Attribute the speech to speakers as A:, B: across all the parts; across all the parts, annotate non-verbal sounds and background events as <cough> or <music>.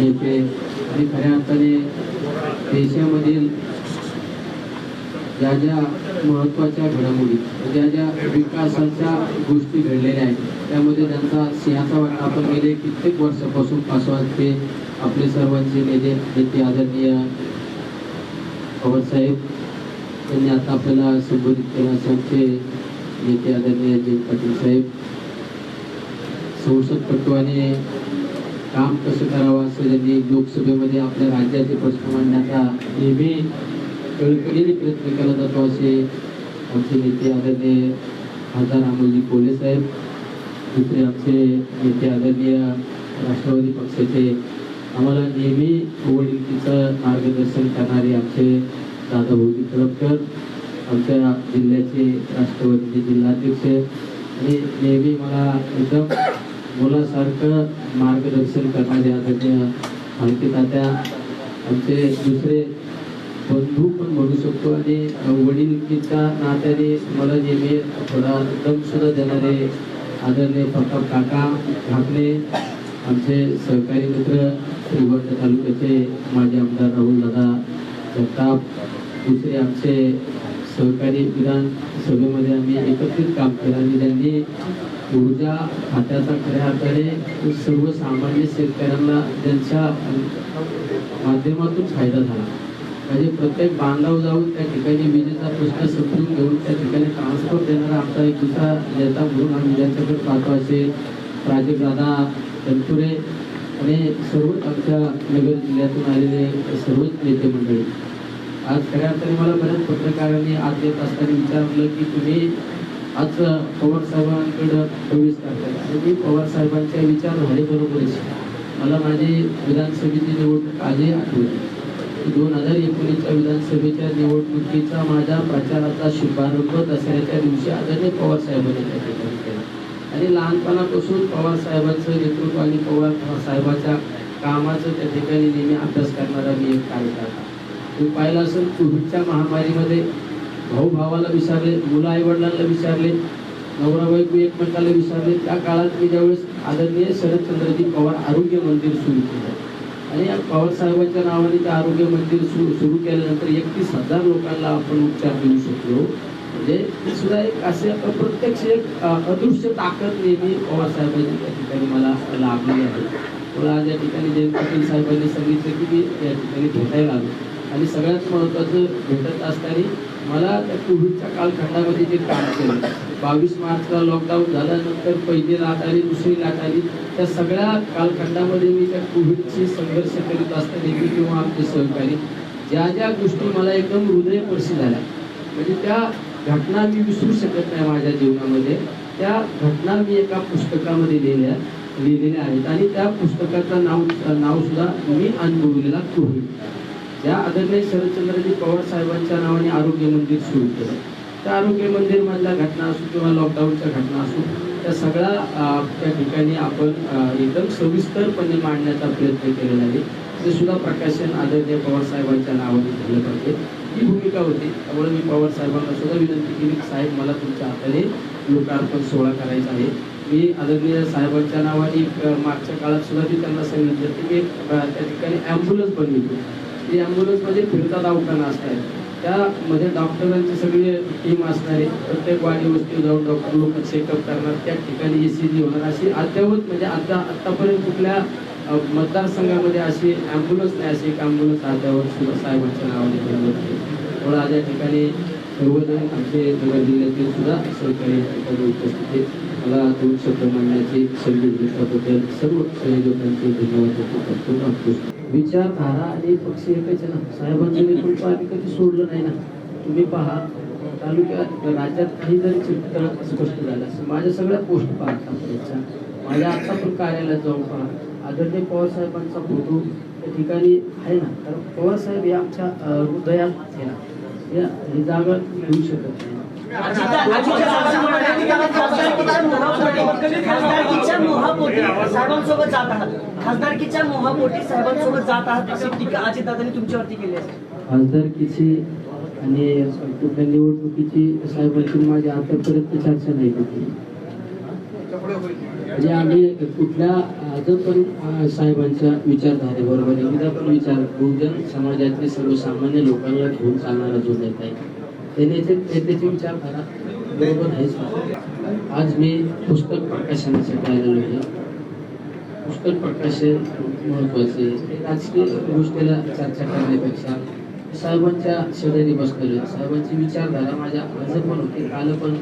A: नेते आणि खऱ्या अर्थाने देशामधील ज्या ज्या महत्त्वाच्या घडामोडी ज्या ज्या विकासाच्या गोष्टी घडलेल्या आहेत त्यामध्ये त्यांचा सिंहाचा वाटा आपण गेले कित्येक वर्षापासून पासवान ते आपले सर्वांचे नेते नेते आदरणीय पवारसाहेब त्यांनी आता आपल्याला संबोधित केलं असं आमचे नेते आदरणीय जयंत पाटील साहेब. संसदपटूने काम कसं करावं असं त्यांनी लोकसभेमध्ये आपल्या राज्याचे प्रश्न मांडण्याचा नेहमी कळकळीने प्रयत्न केला जातो असे आमचे नेते आदरणीय खासदार अमोलजी कोले साहेब दुसरे आमचे नेते आदरणीय राष्ट्रवादी पक्षाचे आम्हाला नेहमी वडिलकीचं मार्गदर्शन करणारे आमचे दादा भोगी आमच्या जिल्ह्याचे राष्ट्रवादीचे जिल्हाध्यक्ष आणि नेहमी मला एकदम मुलासारखं मार्गदर्शन करणारे आदरणीय आमचे तात्या आमचे दुसरे बंधू पण म्हणू शकतो आणि वडीलकीच्या नात्याने मला नेहमी थोडा दमसुद्धा देणारे आदरणीय प्रताप काका ढाकणे आमचे सहकारी मित्र श्रीगोंदा तालुक्याचे माजी आमदार राहुल दादा जगताप दुसरे आमचे सहकारी विधानसभेमध्ये आम्ही एकत्रित काम केलं आणि त्यांनी ऊर्जा खात्याचा खऱ्या अर्थाने सर्वसामान्य शेतकऱ्यांना त्यांच्या माध्यमातून फायदा झाला. म्हणजे प्रत्येक बांधाव जाऊन त्या ठिकाणी विजेचा प्रश्न समजून घेऊन त्या ठिकाणी ट्रान्सफर देणारा आमचा एक दुसरा नेता म्हणून आम्ही ज्यांच्याकडे पाहतो असेल प्राजक्त दादा तनपुरे आणि सर्वच आमच्या नगर जिल्ह्यातून आलेले सर्वच नेते मंडळी. आज खऱ्या अर्थाने मला बऱ्याच पत्रकारांनी आज येत असताना विचारलं की तुम्ही आज पवार साहेबांकडं प्रवेश करतात आणि मी पवार साहेबांच्या विचारधारे बरोबरच मला माझी विधानसभेची निवडणूक आजही आठवली दोन हजार एकोणीसच्या विधानसभेच्या निवडणुकीचा माझ्या प्रचाराचा शुभारंभ दसऱ्याच्या दिवशी आदरणीय पवार साहेबांनी केला. आणि लहानपणापासून पवार साहेबांचं नेतृत्व आणि पवार साहेबाच्या कामाचं त्या ठिकाणी नेहमी अभ्यास करणारा मी एक कार्यकर्ता. मी पाहिलं असेल कोविडच्या महामारीमध्ये भाऊ भावाला विचारले मुलं आई वडिलांना विचारले नवरा बायको एकमेकाला विचारले त्या काळात मी ज्यावेळेस आदरणीय शरदचंद्रजी पवार आरोग्य मंदिर सुरू केलं. आणि या पवार साहेबांच्या नावाने ते आरोग्य मंदिर सुरू सुरू केल्यानंतर एकतीस हजार लोकांना आपण उपचार देऊ शकलो. म्हणजे ते सुद्धा एक असे प्रत्यक्ष एक अदृश्य ताकद नेहमी पवार साहेबांची त्या ठिकाणी मला लाभली आहे. मला आज या ठिकाणी जयंत पाटील साहेबांनी सांगितलं की मी या ठिकाणी भेटायला आलो. आणि सगळ्यात महत्त्वाचं भेटत असताना मला त्या कोविडच्या कालखंडामध्ये जे काम केलं बावीस मार्चला लॉकडाऊन झाल्यानंतर पहिली लाट आली दुसरी लाट आली त्या सगळ्या कालखंडामध्ये मी त्या कोविडशी संघर्ष करीत असताना मी किंवा आमचे सहकारी ज्या ज्या गोष्टी मला एकदम हृदयपर्शी झाल्या म्हणजे त्या घटना मी विसरू शकत नाही माझ्या जीवनामध्ये त्या घटना मी एका पुस्तकामध्ये लिहिल्या लिहिलेल्या आहेत. आणि त्या पुस्तकाचं नाव नावसुद्धा मी अनुभवलेला कोविड. ज्या आदरणीय शरदचंद्रजी पवार साहेबांच्या नावाने आरोग्य मंदिर सुरू केलं. त्या आरोग्य मंदिर मधल्या घटना असो किंवा लॉकडाऊनच्या घटना असो त्या सगळ्या त्या ठिकाणी आपण एकदम सविस्तरपणे मांडण्याचा प्रयत्न केलेला आहे. ते सुद्धा प्रकाशन आदरणीय पवार साहेबांच्या नावाने झालं पाहिजे. ही भूमिका होती. त्यामुळे मी पवार साहेबांना सुद्धा विनंती केली साहेब मला तुमच्या हाताने लोकार्पण सोहळा करायचा आहे. मी आदरणीय साहेबांच्या नावाने मागच्या काळात सुद्धा मी त्यांना सांगितलं की मी त्या ठिकाणी ॲम्ब्युलन्स बनवली ती ॲम्ब्युलन्समध्ये फिरता दवाखाना असतात. त्यामध्ये डॉक्टरांची सगळी टीम असणारे प्रत्येक वाडी वस्ती जाऊन डॉक्टर लोक चेकअप करणार त्या ठिकाणी ए सी जी होणार अशी अद्यावत म्हणजे आता आत्तापर्यंत कुठल्या मतदारसंघामध्ये अशी ॲम्ब्युलन्स नाही अशी एक ॲम्ब्युलन्स अद्यावत सुद्धा साहेबांच्या नावाने बनवत आहे या ठिकाणी सर्वजण आमचे नगर जिल्ह्यातील सुद्धा सहकारी या उपस्थित मला दोन शब्द मांडण्याची संधी दिल्याबद्दल सर्व संयोजकांचे धन्यवाद व्यक्त करतो. विचारधारा आणि पक्ष एकच आहे ना. साहेबांचं नेतृत्व आम्ही कधी सोडलं नाही ना. तुम्ही पहा तालुक्यात राज्यात काही जरी चित्र स्पष्ट झालं असेल. माझ्या सगळ्या पोस्ट पहा आतापर्यंतच्या माझ्या आता पण कार्यालयात जाऊन पहा. आदरणीय पवार साहेबांचा फोटो त्या ठिकाणी आहे ना. कारण पवार साहेब हे आमच्या हृदयात आहे ना. या ही जागा घेऊ शकत नाही.
B: खासदारकीच्या मोहापोटी साहेबांसोबत जात आहात खासदारकीच्या मोहापोटी साहेबांसोबत जात आहात अशी टीका अजितदादांनी तुमच्यावरती केली
A: खासदारकीची आणि कुठल्या निवडणुकीची साहेबांची माझी आतापर्यंत चर्चा नाही होती. म्हणजे आम्ही कुठल्या आज पण साहेबांच्या विचारधारेबरोबर बरोबर पण विचार बहुजन समाजातले सर्वसामान्य लोकांना घेऊन चालणारा जो नेता आहे त्या नेते विचारधारा बरोबर आहेच आज मी पुस्तक प्रकाशनासाठी आलेलो आहे. पुस्तक प्रकाशन महत्त्वाचे राजकीय गोष्टीला चर्चा करण्यापेक्षा साहेबांच्या शेजारी बसलेलो आहे. साहेबांची विचारधारा माझ्या आज पण होती काल पण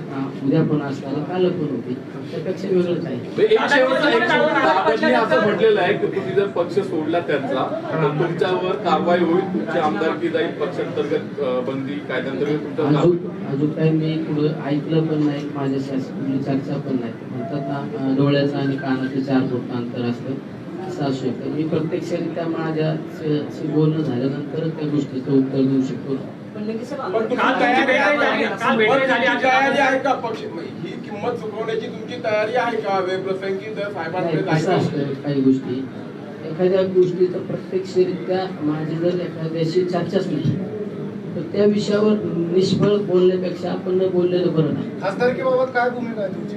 A: उद्या पण असताना काल पण होती. त्यापेक्षा वेगळं काही
C: एक शेवटचा एक शेवटचा दादांनी असं म्हटलेलं आहे की तुम्ही जर पक्ष सोडला त्यांचा तर तुमच्यावर कारवाई होईल तुमची आमदारकी जाईल पक्षांतर्गत बंदी कायद्यांतर्गत
A: अजून काही मी पुढं ऐकलं पण नाही माझ्या शासकीय चर्चा पण नाही. म्हणतात ना डोळ्याचं आणि कानाचं चार फूट अंतर असतं. असं असू शकतं मी प्रत्यक्षरित्या माझ्या बोलणं झाल्यानंतरच त्या गोष्टीचं उत्तर देऊ शकतो.
D: ही किंमत चुकवण्याची तुमची तयारी आहे का? वेळप्रसंगी जर साहेबांकडे
A: काही गोष्टी. एखाद्या गोष्टीचं प्रत्यक्षरित्या माझी जर एखाद्याशी चर्चाच नाही तर त्या विषयावर निष्फळ बोलण्यापेक्षा आपण न बोललेलं बरं नाही.
D: खासदारकीबाबत काय भूमिका आहे तुमची?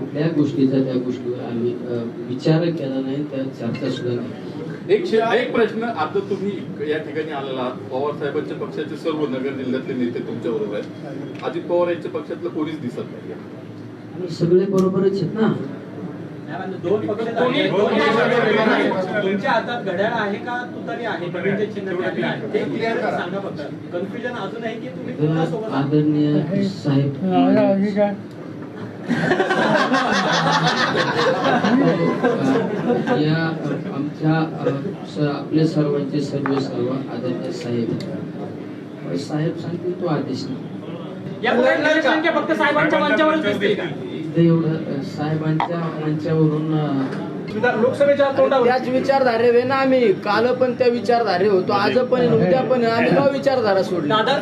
A: कुठल्या गोष्टीचा त्या गोष्टीवर आम्ही विचार केला नाही त्या चर्चा सुद्धा नाही.
C: एक शे- एक प्रश्न आता तुम्ही या ठिकाणी आलेला आहात. पवार साहेबांच्या पक्षाचे सर्व नगर जिल्ह्यातले नेते तुमच्या बरोबर आहेत. अजित पवार यांच्या पक्षातलं कोणीच दिसत नाही
A: आम्ही सगळे बरोबरच आहेत ना.
E: दोन पक्ष. तुमच्या हातात घड्याळ आहे का? तुतारी आहे. आहे. ते
D: Clear
E: clear
D: करा.
E: सांगा फक्त. कन्फ्युजन अजून आहे की तुम्ही
A: तर
E: कोणासोबत आहात?
A: आदरणीय साहेब. <laughs> या आमच्या अ, स- आपले सर्वांचे सर्व सर्व आदरणीय साहेब. साहेब सांगतील तो आदेश नाही.
E: फक्त साहेबांच्या
A: एवढं साहेबांच्या मंचावरून
E: लोकसभेच्या तोंडावर.
F: त्याच विचारधारे ना आम्ही. काल पण त्या विचारधारे होतो आज पण उद्या पण. आम्ही का विचारधारा सोडली?